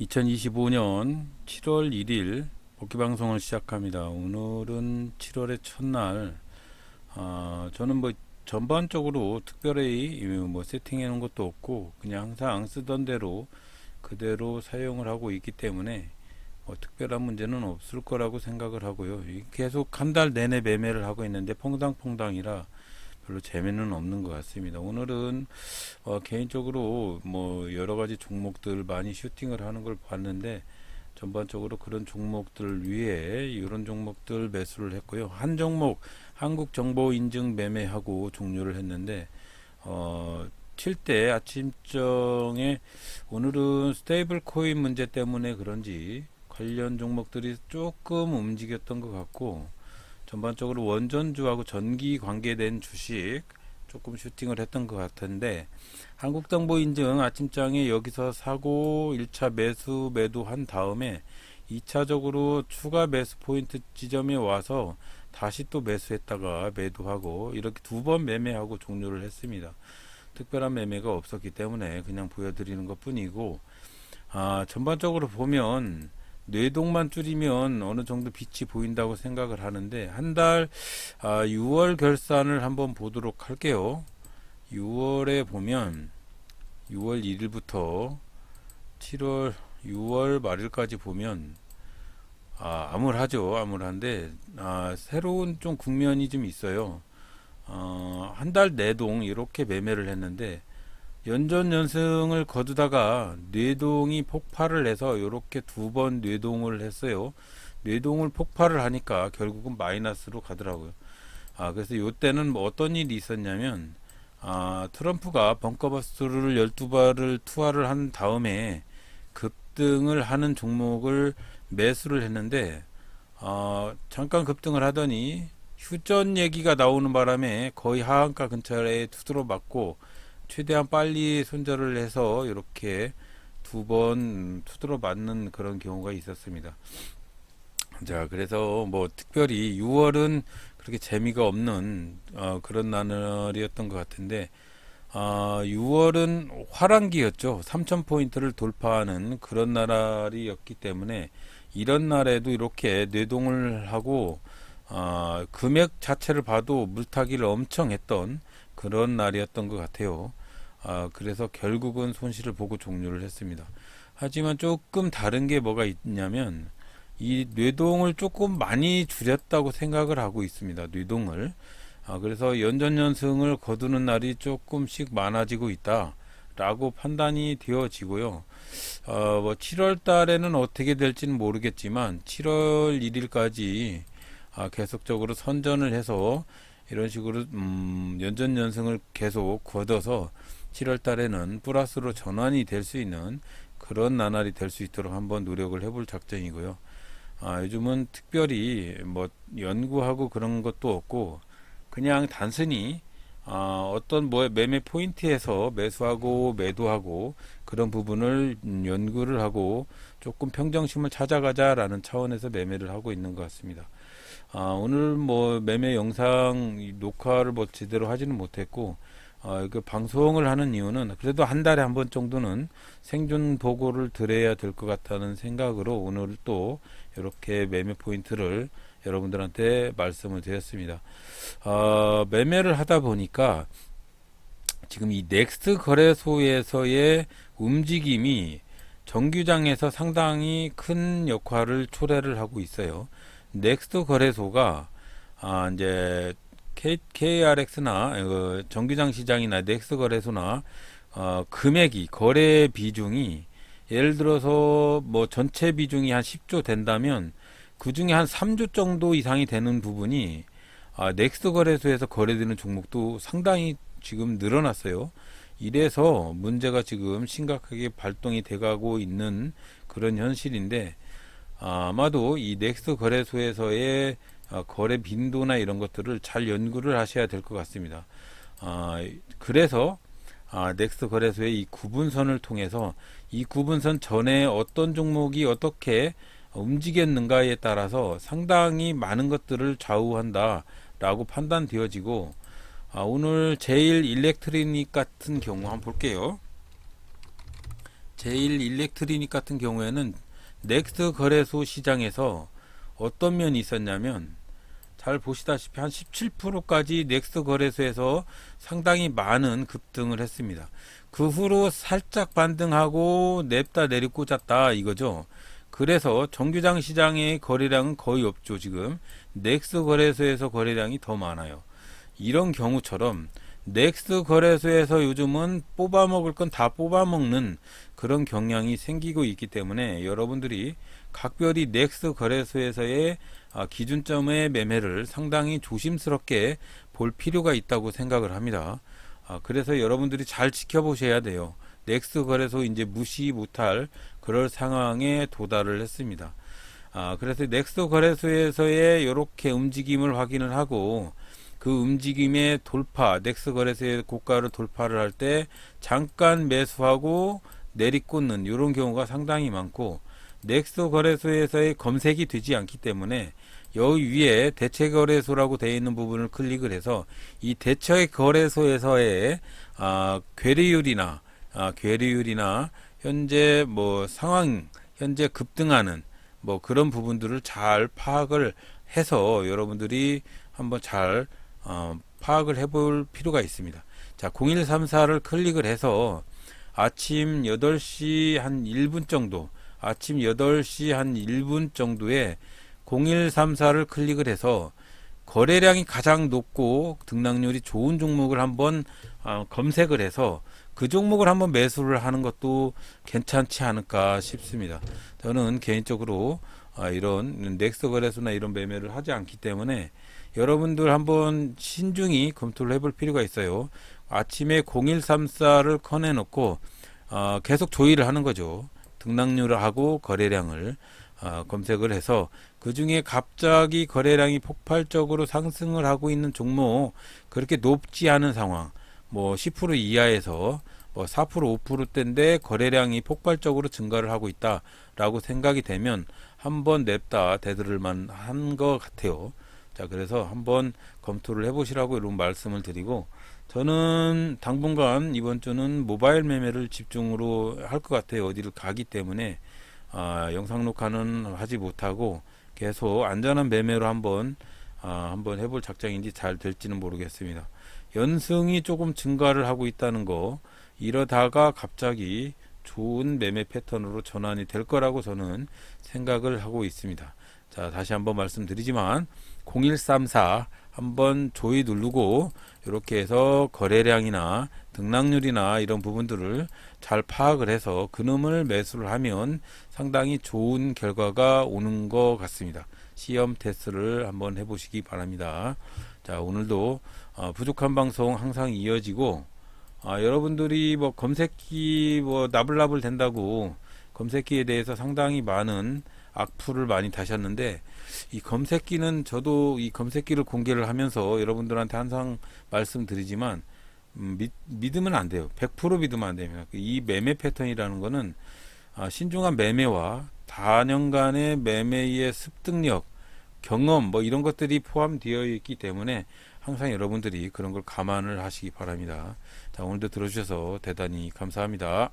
2025년 7월 1일 복귀 방송을 시작합니다. 오늘은 7월의 첫날. 아, 저는 뭐 전반적으로 특별히 뭐 세팅해 놓은 것도 없고 그냥 항상 쓰던 대로 그대로 사용을 하고 있기 때문에 뭐 특별한 문제는 없을 거라고 생각을 하고요. 이 계속 한 달 내내 매매를 하고 있는데 퐁당퐁당이라 별로 재미는 없는 것 같습니다. 오늘은 어, 개인적으로 뭐 여러 가지 종목들 많이 슈팅을 하는 걸 봤는데 전반적으로 그런 종목들 위에 이런 종목들 매수를 했고요. 한 종목 한국 정보 인증 매매하고 종료를 했는데 어, 칠때 아침정에 오늘은 스테이블 코인 문제 때문에 그런지 관련 종목들이 조금 움직였던 것 같고 전반적으로 원전주하고 전기 관계된 주식 조금 슈팅을 했던 것 같은데 한국정보 인증 아침장에 여기서 사고 1차 매수 매도한 다음에 2차적으로 추가 매수 포인트 지점에 와서 다시 또 매수했다가 매도하고 이렇게 두 번 매매하고 종료를 했습니다. 특별한 매매가 없었기 때문에 그냥 보여드리는 것 뿐이고 아, 전반적으로 보면 뇌동만 줄이면 어느 정도 빛이 보인다고 생각을 하는데 한달 아, 6월 결산을 한번 보도록 할게요. 6월에 보면 6월 1일부터 7월 6월 말일까지 보면 아, 암울하죠. 암울한데 아, 새로운 좀 국면이 좀 있어요. 어, 한 달 내동 이렇게 매매를 했는데 연전 연승을 거두다가 뇌동이 폭발을 해서 이렇게 두 번 뇌동을 했어요. 뇌동을 폭발을 하니까 결국은 마이너스로 가더라고요. 아, 그래서 요때는 뭐 어떤 일이 있었냐면, 아, 트럼프가 벙커버스트를 12발을 투하를 한 다음에 급등을 하는 종목을 매수를 했는데, 아, 잠깐 급등을 하더니 휴전 얘기가 나오는 바람에 거의 하한가 근처에 두드러 맞고 최대한 빨리 손절을 해서 이렇게 두 번 투드러 맞는 그런 경우가 있었습니다. 자, 그래서 뭐 특별히 6월은 그렇게 재미가 없는 어, 그런 나날이었던 것 같은데 아, 6월은 화랑기였죠. 3,000포인트를 돌파하는 그런 나날이었기 때문에 이런 날에도 이렇게 뇌동을 하고 아, 금액 자체를 봐도 물타기를 엄청 했던 그런 날이었던 것 같아요. 아, 그래서 결국은 손실을 보고 종료를 했습니다. 하지만 조금 다른 게 뭐가 있냐면 이 뇌동을 조금 많이 줄였다고 생각을 하고 있습니다. 뇌동을. 아, 그래서 연전연승을 거두는 날이 조금씩 많아지고 있다. 라고 판단이 되어지고요. 어, 뭐 7월 달에는 어떻게 될지는 모르겠지만 7월 1일까지 아, 계속적으로 선전을 해서 이런 식으로 음, 연전연승을 계속 거둬서 7월 달에는 플러스로 전환이 될 수 있는 그런 나날이 될 수 있도록 한번 노력을 해볼 작정이고요. 아, 요즘은 특별히 뭐 연구하고 그런 것도 없고 그냥 단순히 아, 어떤 뭐 매매 포인트에서 매수하고 매도하고 그런 부분을 음, 연구를 하고 조금 평정심을 찾아가자라는 차원에서 매매를 하고 있는 것 같습니다. 아, 오늘 뭐 매매 영상 녹화를 뭐 제대로 하지는 못했고 어, 그 방송을 하는 이유는 그래도 한 달에 한 번 정도는 생존 보고를 드려야 될 것 같다는 생각으로 오늘 또 이렇게 매매 포인트를 여러분들한테 말씀을 드렸습니다. 어, 매매를 하다 보니까 지금 이 넥스트 거래소에서의 움직임이 정규장에서 상당히 큰 역할을 초래를 하고 있어요. 넥스트 거래소가 아, 이제 KRX나 어, 정규장 시장이나 넥스 거래소나 어, 금액이 거래 비중이 예를 들어서 뭐 전체 비중이 한 10조 된다면 그 중에 한 3조 정도 이상이 되는 부분이 아, 넥스 거래소에서 거래되는 종목도 상당히 지금 늘어났어요. 이래서 문제가 지금 심각하게 발동이 돼가고 있는 그런 현실인데 아, 아마도 이 넥스 거래소에서의 어, 거래 빈도나 이런 것들을 잘 연구를 하셔야 될 것 같습니다. 아, 그래서 아, 넥스트 거래소의 이 구분선을 통해서 이 구분선 전에 어떤 종목이 어떻게 움직였는가에 따라서 상당히 많은 것들을 좌우한다라고 판단되어지고 아, 오늘 제일 일렉트리닉 같은 경우 한번 볼게요. 제일 일렉트리닉 같은 경우에는 넥스트 거래소 시장에서 어떤 면이 있었냐면 잘 보시다시피 한 17%까지 넥스트 거래소에서 상당히 많은 급등을 했습니다. 그 후로 살짝 반등하고 냅다 내리 꽂았다 이거죠. 그래서 정규장 시장의 거래량은 거의 없죠 지금 넥스 거래소에서 거래량이 더 많아요. 이런 경우처럼 넥스 거래소에서 요즘은 뽑아 먹을 건 다 뽑아 먹는 그런 경향이 생기고 있기 때문에 여러분들이 각별히 넥스 거래소에서의 아, 기준점의 매매를 상당히 조심스럽게 볼 필요가 있다고 생각을 합니다. 아, 그래서 여러분들이 잘 지켜보셔야 돼요. 넥스 거래소 이제 무시 못할 그럴 상황에 도달을 했습니다. 아, 그래서 넥스 거래소에서의 이렇게 움직임을 확인을 하고 그 움직임의 돌파, 넥스 거래소의 고가를 돌파를 할 때 잠깐 매수하고 내리꽂는 이런 경우가 상당히 많고 넥스 거래소에서의 검색이 되지 않기 때문에 여기 위에 대체 거래소라고 되어 있는 부분을 클릭을 해서 이 대체 거래소에서의 아, 괴리율이나 아, 괴리율이나 현재 뭐 상황 현재 급등하는 뭐 그런 부분들을 잘 파악을 해서 여러분들이 한번 잘 어, 파악을 해볼 필요가 있습니다. 자, 0134를 클릭을 해서 아침 8시 한 1분 정도, 아침 8시 한 1분 정도에 0134를 클릭을 해서 거래량이 가장 높고 등락률이 좋은 종목을 한번 어, 검색을 해서 그 종목을 한번 매수를 하는 것도 괜찮지 않을까 싶습니다. 저는 개인적으로 아, 이런 넥스 거래소나 이런 매매를 하지 않기 때문에 여러분들 한번 신중히 검토를 해볼 필요가 있어요. 아침에 0134를 꺼내놓고 어, 계속 조회를 하는 거죠. 등락률을 하고 거래량을 어, 검색을 해서 그 중에 갑자기 거래량이 폭발적으로 상승을 하고 있는 종목 그렇게 높지 않은 상황 뭐 10% 이하에서 뭐4% 5%대인데 거래량이 폭발적으로 증가를 하고 있다라고 생각이 되면 한번 냅다 대들을만 한 것 같아요. 자 그래서 한번 검토를 해보시라고 이런 말씀을 드리고 저는 당분간 이번 주는 모바일 매매를 집중으로 할 것 같아요. 어디를 가기 때문에 아, 영상 녹화는 하지 못하고 계속 안전한 매매로 한번 아, 한번 해볼 작정인지 잘 될지는 모르겠습니다. 연승이 조금 증가를 하고 있다는 거 이러다가 갑자기 좋은 매매 패턴으로 전환이 될 거라고 저는 생각을 하고 있습니다. 자, 다시 한번 말씀드리지만 0134 한번 조이 누르고 이렇게 해서 거래량이나 등락률이나 이런 부분들을 잘 파악을 해서 그놈을 매수를 하면 상당히 좋은 결과가 오는 것 같습니다. 시험 테스트를 한번 해보시기 바랍니다. 자, 오늘도 어, 부족한 방송 항상 이어지고 아, 여러분들이 뭐 검색기 뭐 나불나불 된다고 검색기에 대해서 상당히 많은 악플을 많이 다셨는데 이 검색기는 저도 이 검색기를 공개를 하면서 여러분들한테 항상 말씀드리지만 음, 믿, 믿으면 안 돼요. 100% 믿으면 안 됩니다. 이 매매 패턴이라는 거는 아, 신중한 매매와 다년간의 매매의 습득력, 경험 뭐 이런 것들이 포함되어 있기 때문에 항상 여러분들이 그런 걸 감안을 하시기 바랍니다. 자, 오늘도 들어주셔서 대단히 감사합니다.